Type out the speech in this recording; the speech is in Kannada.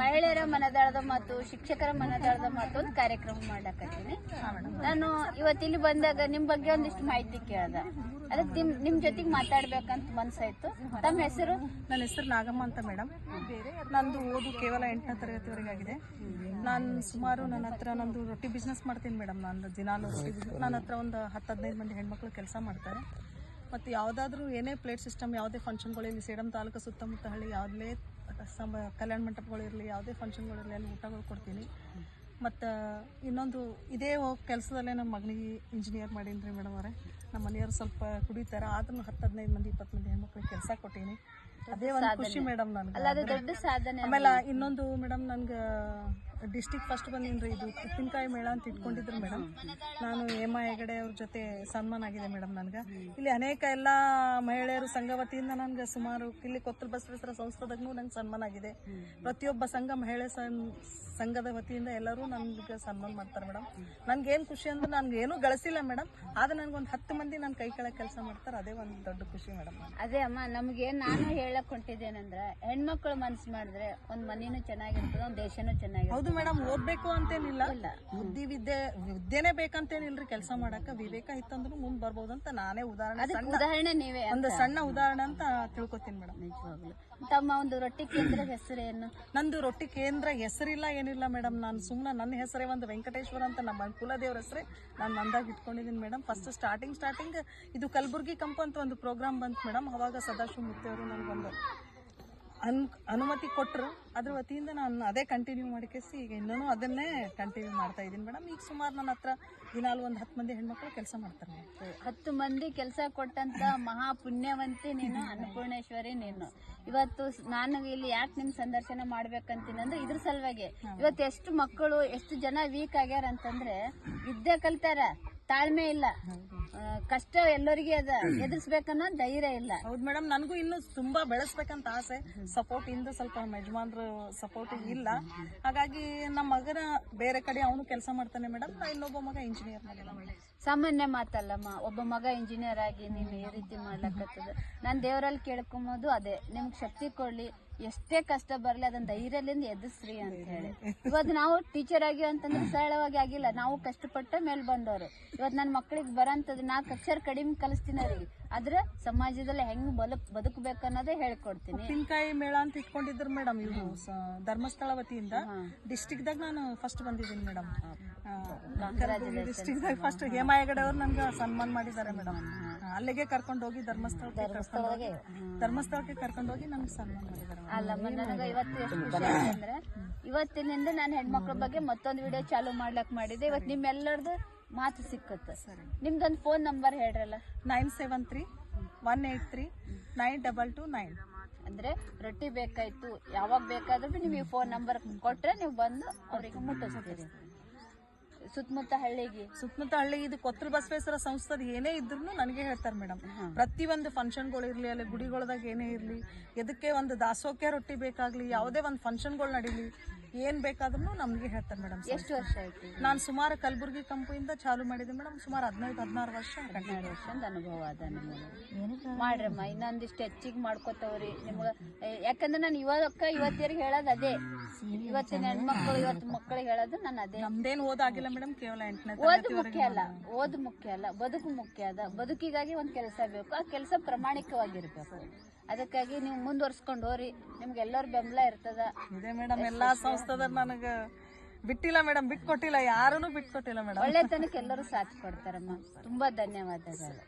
ಮಹಿಳೆಯರ ಮನದಾಳದ ಮಾತು, ಶಿಕ್ಷಕರ ಮನದಾಳದ ಮಾತು ಒಂದು ಕಾರ್ಯಕ್ರಮ ಮಾಡ್ಲಕತ್ತೀನಿ ನಾನು ಇವತ್ತು ಇಲ್ಲಿ ಬಂದಾಗ ನಿಮ್ ಬಗ್ಗೆ ಒಂದಿಷ್ಟು ಮಾಹಿತಿ ಕೇಳ್ದ. ಅದಕ್ಕೆ ನಿಮ್ ನಿಮ್ ಜೊತೆಗೆ ಮಾತಾಡ್ಬೇಕಂತ ಮನ್ಸಾಯ್ತು. ತಮ್ಮ ಹೆಸರು? ನನ್ನ ಹೆಸರು ನಾಗಮ್ಮ ಅಂತ ಮೇಡಮ್. ನಂದು ಓದು ಕೇವಲ ಎಂಟನೇ ತರಗತಿವರೆಗೆ ಆಗಿದೆ ನಾನು ಸುಮಾರು ನನ್ನ ಹತ್ರ ನಂದು ರೊಟ್ಟಿ ಬಿಸ್ನೆಸ್ ಮಾಡ್ತೀನಿ ಮೇಡಮ್. ನಾನು ದಿನಾಲು ರೊಟ್ಟಿ ಬಿಸ್ನೆಸ್ ನನ್ನ ಹತ್ರ ಒಂದು ಹತ್ತು ಹದಿನೈದು ಮಂದಿ ಹೆಣ್ಮಕ್ಳು ಕೆಲಸ ಮಾಡ್ತಾರೆ. ಮತ್ತು ಯಾವುದಾದ್ರೂ ಏನೇ ಪ್ಲೇಟ್ ಸಿಸ್ಟಮ್ ಯಾವುದೇ ಫಂಕ್ಷನ್ಗಳಿರಲಿ ಸೇಡಂ ತಾಲೂಕು ಸುತ್ತಮುತ್ತ ಹಳ್ಳಿ ಯಾವುದೇ ಸಮ ಕಲ್ಯಾಣ ಮಂಟಪಗಳಿರಲಿ ಯಾವುದೇ ಫಂಕ್ಷನ್ಗಳಿರಲಿ ಅಲ್ಲಿ ಊಟಗಳು ಕೊಡ್ತೀನಿ. ಮತ್ತು ಇನ್ನೊಂದು ಇದೇ ಕೆಲಸದಲ್ಲೇ ನಮ್ಮ ಮಗನಿಗೆ ಇಂಜಿನಿಯರ್ ಮಾಡೀನಿ ರೀ ಮೇಡಮ್ ಅವರೇ. ನಮ್ಮ ಮನೆಯವ್ರು ಸ್ವಲ್ಪ ಕುಡಿತಾರೆ ಆದ್ರೂ ಹತ್ತು ಹದಿನೈದು ಮಂದಿ ಇಪ್ಪತ್ತು ಮಂದಿ ಹೆಣ್ಮಕ್ಳಿಗೆ ಕೆಲಸ ಕೊಟ್ಟೀನಿ. ಅದೇ ಒಂದು ಖುಷಿ ಮೇಡಮ್ ನನಗೆ. ಆಮೇಲೆ ಇನ್ನೊಂದು ಮೇಡಮ್ ನನ್ಗೆ ಡಿಸ್ಟಿಕ್ ಫಸ್ಟ್ ಬಂದಿನ್ರಿ. ಇದು ಉಪ್ಪಿನಕಾಯಿ ಮೇಳ ಅಂತ ಇಟ್ಕೊಂಡಿದ್ರು ಮೇಡಮ್ ನಾನು ಹೇಮ ಹೆಗಡೆ ಅವ್ರ ಜೊತೆ ಸನ್ಮಾನ ಆಗಿದೆ ಮೇಡಮ್ ನನ್ಗೆ. ಇಲ್ಲಿ ಅನೇಕ ಎಲ್ಲ ಮಹಿಳೆಯರು, ಸಂಘ ವತಿಯಿಂದ ನನ್ಗೆ ಸುಮಾರು ಇಲ್ಲಿ ಕೊತ್ತಲ್ ಬಸವೇಶ್ವರ ಸಂಸ್ಥಾದಾಗೂ ನಂಗೆ ಸನ್ಮಾನ ಆಗಿದೆ. ಪ್ರತಿಯೊಬ್ಬ ಸಂಘ ಮಹಿಳೆ ಸಂಘದ ವತಿಯಿಂದ ಎಲ್ಲರೂ ನನ್ಗೆ ಸನ್ಮಾನ ಮಾಡ್ತಾರೆ ಮೇಡಮ್ ನನ್ಗೆ ಏನು ಖುಷಿ ಅಂದ್ರೆ ನನ್ಗೆ ಏನೂ ಗಳಿಸಿಲ್ಲ ಮೇಡಮ್ ಆದ್ರೆ ನನಗೊಂದು ಹತ್ತು ಮಂದಿ ನನ್ನ ಕೈ ಕೆಳಗೆ ಕೆಲಸ ಮಾಡ್ತಾರೆ. ಅದೇ ಒಂದು ದೊಡ್ಡ ಖುಷಿ ಮೇಡಮ್ ಅದೇ ಅಮ್ಮ, ನಮ್ಗೆ ನಾನು ಹೇಳಕ್ ಹೊಂಟಿದ್ದೇನೆಂದ್ರೆ, ಹೆಣ್ಮಕ್ಳು ಮನ್ಸು ಮಾಡಿದ್ರೆ ಒಂದು ಮನೇನು ಚೆನ್ನಾಗಿರ್ತದೆ, ಒಂದು ದೇಶನೂ ಚೆನ್ನಾಗಿರ್ತದ. ಹೌದು ಮೇಡಮ್ ಓದ್ಬೇಕು ಅಂತೇನಿಲ್ಲ. ಬುದ್ಧಿ ವಿದ್ಯೆ ವಿದ್ಯೆನೆ ಬೇಕಂತೇನಿಲ್ರಿ ಕೆಲಸ ಮಾಡಕ ವಿವೇಕ ಇತ್ತಂದ್ರೂ ಮುಂದ್ ಬರ್ಬೋದು ಅಂತ ನಾನೇ ಉದಾಹರಣೆ ಅದಕ್ಕೆ ಸಣ್ಣ ಉದಾಹರಣೆ ನೀವೇ ಒಂದು ಸಣ್ಣ ಉದಾಹರಣೆ ಅಂತ ತಿಳ್ಕೊತೀನಿ ಮೇಡಮ್ ನಿಜವಾಗ್ಲು. ತಮ್ಮ ಒಂದು ರೊಟ್ಟಿ ಕೇಂದ್ರ ಹೆಸರೇನು ನಂದು ರೊಟ್ಟಿ ಕೇಂದ್ರ ಹೆಸರಿಲ್ಲ ಏನಿಲ್ಲ ಮೇಡಮ್ ನಾನು ಸುಮ್ಮನೆ ನನ್ನ ಹೆಸರೇ ಒಂದು ವೆಂಕಟೇಶ್ವರ ಅಂತ ನಮ್ಮ ಕುಲದೇವ್ರ ಹೆಸರೇ ನಾನು ನಂದಾಗಿ ಇಟ್ಕೊಂಡಿದ್ದೀನಿ ಮೇಡಮ್ ಫಸ್ಟ್ ಸ್ಟಾರ್ಟಿಂಗ್ ಸ್ಟಾರ್ಟಿಂಗ್ ಇದು ಕಲಬುರ್ಗಿ ಕಂಪ್ ಅಂತ ಒಂದು ಪ್ರೋಗ್ರಾಮ್ ಬಂತು ಮೇಡಮ್ ಅವಾಗ ಸದಾಶಿವ ಮುತ್ತಿಯವರು ನನಗೊಂದು ಅನ್ ಅನುಮತಿ ಕೊಟ್ಟರು ಅದ್ರ ವತಿಯಿಂದ ನಾನು ಅದೇ ಕಂಟಿನ್ಯೂ ಮಾಡಿಕೇಸಿ ಈಗ ಇನ್ನೂ ಅದನ್ನೇ ಕಂಟಿನ್ಯೂ ಮಾಡ್ತಾ ಇದ್ದೀನಿ ಮೇಡಮ್ ಈಗ ಸುಮಾರು ನನ್ನ ಹತ್ರ ದಿನಾಲು ಒಂದು ಹತ್ತು ಮಂದಿ ಹೆಣ್ಮಕ್ಳು ಕೆಲಸ ಮಾಡ್ತಾರೆ ಹತ್ತು ಮಂದಿ ಕೆಲಸ ಕೊಟ್ಟಂತ ಮಹಾ ಪುಣ್ಯವಂತಿ ನೀನು ಅನ್ನಪೂರ್ಣೇಶ್ವರಿ ನೀನು. ಇವತ್ತು ನಾನು ಇಲ್ಲಿ ಯಾಕೆ ನಿಮ್ ಸಂದರ್ಶನ ಮಾಡ್ಬೇಕಂತೀನಿ ಅಂದ್ರೆ ಇದ್ರ ಸಲುವಾಗಿ. ಇವತ್ತು ಎಷ್ಟು ಮಕ್ಕಳು ಎಷ್ಟು ಜನ ವೀಕ್ ಆಗ್ಯಾರ ಅಂತಂದ್ರೆ ವಿದ್ಯೆ ಕಲ್ತಾರ ತಾಳ್ಮೆ ಇಲ್ಲ. ಕಷ್ಟ ಎಲ್ಲರಿಗೆ ಅದ. ಎದುರಿಸ್ಬೇಕನ್ನೋ ಧೈರ್ಯ ಇಲ್ಲ. ಹೌದು ಮೇಡಮ್ ನನಗೂ ಇನ್ನು ತುಂಬಾ ಬೆಳೆಸ್ಬೇಕಂತ ಆಸೆ. ಸಪೋರ್ಟ್ ಇಂದ ಸ್ವಲ್ಪ ಯಜಮಾನ್ರು ಸಪೋರ್ಟ್ ಇಲ್ಲ. ಹಾಗಾಗಿ ನಮ್ಮ ಮಗನ ಬೇರೆ ಕಡೆ ಅವನು ಕೆಲಸ ಮಾಡ್ತಾನೆ ಮೇಡಮ್ ನಾ ಇನ್ನೊಬ್ಬ ಮಗ ಇಂಜಿನಿಯರ್ ಮಾಡಿಲ್ಲ ಸಾಮಾನ್ಯ ಮಾತಲ್ಲಮ್ಮ ಒಬ್ಬ ಮಗ ಇಂಜಿನಿಯರ್ ಆಗಿ ನೀನು ಈ ರೀತಿ ಮಾಡ್ಲಕ್ಕತ್ತದ ನಾನು ದೇವರಲ್ಲಿ ಕೇಳ್ಕೊಂಬೋದು ಅದೇ. ನಿಮ್ಗೆ ಶಕ್ತಿ ಕೊಡ್ಲಿ. ಎಷ್ಟೇ ಕಷ್ಟ ಬರಲಿ ಅದನ್ನ ಧೈರ್ಯದಿಂದ ಎದುರಿಸ್ರಿ ಅಂತ ಹೇಳಿ. ಇವತ್ತು ನಾವು ಟೀಚರ್ ಆಗಿ ಅಂತಂದ್ರೆ ಸರಳವಾಗಿ ಆಗಿಲ್ಲ. ನಾವು ಕಷ್ಟಪಟ್ಟ ಮೇಲ್ ಬಂದವರು. ಇವತ್ತು ನನ್ನ ಮಕ್ಕಳಿಗೆ ಬರಂತದ್ ನಾಲ್ಕು ಅಕ್ಷರ ಕಡಿಮೆ ಕಲಿಸ್ತೀನಿ ಅವ್ರಿಗೆ ಆದ್ರೆ ಸಮಾಜದಲ್ಲಿ ಹೆಂಗ್ ಬದುಕ್ ಬದುಕಬೇಕನ್ನೋದೇ ಹೇಳ್ಕೊಡ್ತೀನಿ. ಉಪ್ಪಿನಕಾಯಿ ಮೇಳ ಅಂತ ಇಟ್ಕೊಂಡಿದ್ರು ಮೇಡಮ್ ಇವರು ಧರ್ಮಸ್ಥಳ ವತಿಯಿಂದ ಡಿಸ್ಟಿಕ್ ದಾಗ ನಾನು ಫಸ್ಟ್ ಬಂದಿದ್ದೀನಿ ಮೇಡಮ್. ಡಿಸ್ಟಿಕ್ ದಾಗ ಫಸ್ಟ್ ಹೇಮಾಯಗಡೆ ಅವ್ರು ನನ್ಗೆ ಸನ್ಮಾನ ಮಾಡಿದ್ದಾರೆ ಮೇಡಮ್. ಅಲ್ಲಿಗೆ ಕರ್ಕೊಂಡು ಹೋಗಿ ಧರ್ಮಸ್ಥಳಕ್ಕೆ ಧರ್ಮಸ್ಥಳಕ್ಕೆ ಕರ್ಕೊಂಡು ಹೋಗಿ ನಮ್ಗೆ ಸನ್ಮಾನ ಮಾಡಿದ್ದಾರೆ. ಅಲ್ಲಮ್ಮ ನನಗೆ ಇವತ್ತು ಎಷ್ಟು ಖುಷಿ ಅಂದ್ರೆ ಇವತ್ತಿನಿಂದ ನಾನು ಹೆಣ್ಮಕ್ಳ ಬಗ್ಗೆ ಮತ್ತೊಂದು ವಿಡಿಯೋ ಚಾಲು ಮಾಡ್ಲಕ್ ಮಾಡಿದ್ದೆ. ಇವತ್ತು ನಿಮ್ಮೆಲ್ಲರದು ಮಾತು ಸಿಕ್ಕುತ್ತೆ. ನಿಮ್ದೊಂದು phone number ಹೇಳ್ರಲ್ಲ? Nine seven three one eight three nine double two nine. ಅಂದ್ರೆ ರೊಟ್ಟಿ ಬೇಕಾಯ್ತು ಯಾವಾಗ ಬೇಕಾದ್ರೂ ನಿಮಗೆ ಫೋನ್ ನಂಬರ್ ಕೊಟ್ರೆ ನೀವು ಬಂದು ಅವ್ರಿಗೆ ಮುಟ್ಟಿಸ್ತೀರಿ. ಸುತ್ತಮುತ್ತ ಹಳ್ಳಿಗೆ? ಸುತ್ತಮುತ್ತ ಹಳ್ಳಿಗೆ ಇದು ಕೊತ್ತಲ ಬಸವೇಶ್ವರ ಸಂಸ್ಥದ ಏನೇ ಇದ್ರು ನನಗೆ ಹೇಳ್ತಾರೆ ಮೇಡಮ್. ಪ್ರತಿ ಒಂದು ಫಂಕ್ಷನ್ಗಳು ಇರಲಿ ಅಲ್ಲಿ ಗುಡಿಗಳದಾಗ ಏನೇ ಇರಲಿ ಎದಕ್ಕೆ ಒಂದು ದಾಸೋಕ್ಯ ರೊಟ್ಟಿ ಬೇಕಾಗ್ಲಿ ಯಾವುದೇ ಒಂದು ಫಂಕ್ಷನ್ಗಳು ನಡೀಲಿ ಏನ್ ಬೇಕಾದ್ರೂ ನಮ್ಗೆ ಹೇಳ್ತಾರೆ ಮೇಡಮ್ ಎಷ್ಟು ವರ್ಷ ಆಯ್ತು ನಾನು ಸುಮಾರು ಕಲಬುರ್ಗಿ ಕಂಪನಿಯಿಂದ ಚಾಲು ಮಾಡಿದೆ ಮೇಡಮ್ ಸುಮಾರು ಹದಿನೈದು ಹದಿನಾರು ವರ್ಷ ಹದಿನಾರು ವರ್ಷದ ಅನುಭವ ಅದ ನಿಮಗೆ. ಮಾಡ್ರಮ್ಮ ಇನ್ನೊಂದಿಷ್ಟು ಹೆಚ್ಚಿಗೆ ಮಾಡ್ಕೋತವ್ರಿ ನಿಮ್ಗ. ಯಾಕಂದ್ರೆ ನಾನು ಇವಾಗ ಇವತ್ತಿಯರಿಗೆ ಹೇಳೋದು ಅದೇ. ಇವತ್ತಿನ ಹೆಣ್ಮಕ್ಳು ಇವತ್ತು ಮಕ್ಕಳಿಗೆ ಹೇಳೋದು ನಾನು ಅದೇ. ನಮ್ದೇನು ಓದಾಗಿಲ್ಲ ಮೇಡಮ್ ಕೇವಲ ಎಂಟನೇ ಓದು ಮುಖ್ಯ ಅಲ್ಲ. ಓದು ಮುಖ್ಯ ಅಲ್ಲ. ಬದುಕು ಮುಖ್ಯ ಅದ. ಬದುಕಿಗಾಗಿ ಒಂದ್ ಕೆಲಸ ಬೇಕು. ಆ ಕೆಲಸ ಪ್ರಾಮಾಣಿಕವಾಗಿರ್ಬೇಕು. ಅದಕ್ಕಾಗಿ ನೀವು ಮುಂದುವರ್ಸ್ಕೊಂಡು ಹೋರಿ ನಿಮ್ಗೆ ಎಲ್ಲರ ಬೆಂಬಲ ಇರ್ತದ. ಇದೆ ಮೇಡಮ್ ಎಲ್ಲಾ ಸಂಸ್ಥೆದಾಗ ನನಗೆ ಬಿಟ್ಟಿಲ್ಲ ಮೇಡಮ್ ಬಿಟ್ಕೊಟ್ಟಿಲ್ಲ ಯಾರನ್ನು ಬಿಟ್ಕೊಟ್ಟಿಲ್ಲ ಮೇಡಮ್. ಒಳ್ಳೆತನಕ್ಕೆ ಎಲ್ಲರೂ ಸಾಥ್ ಕೊಡ್ತಾರಮ್ಮ. ತುಂಬಾ ಧನ್ಯವಾದಗಳು.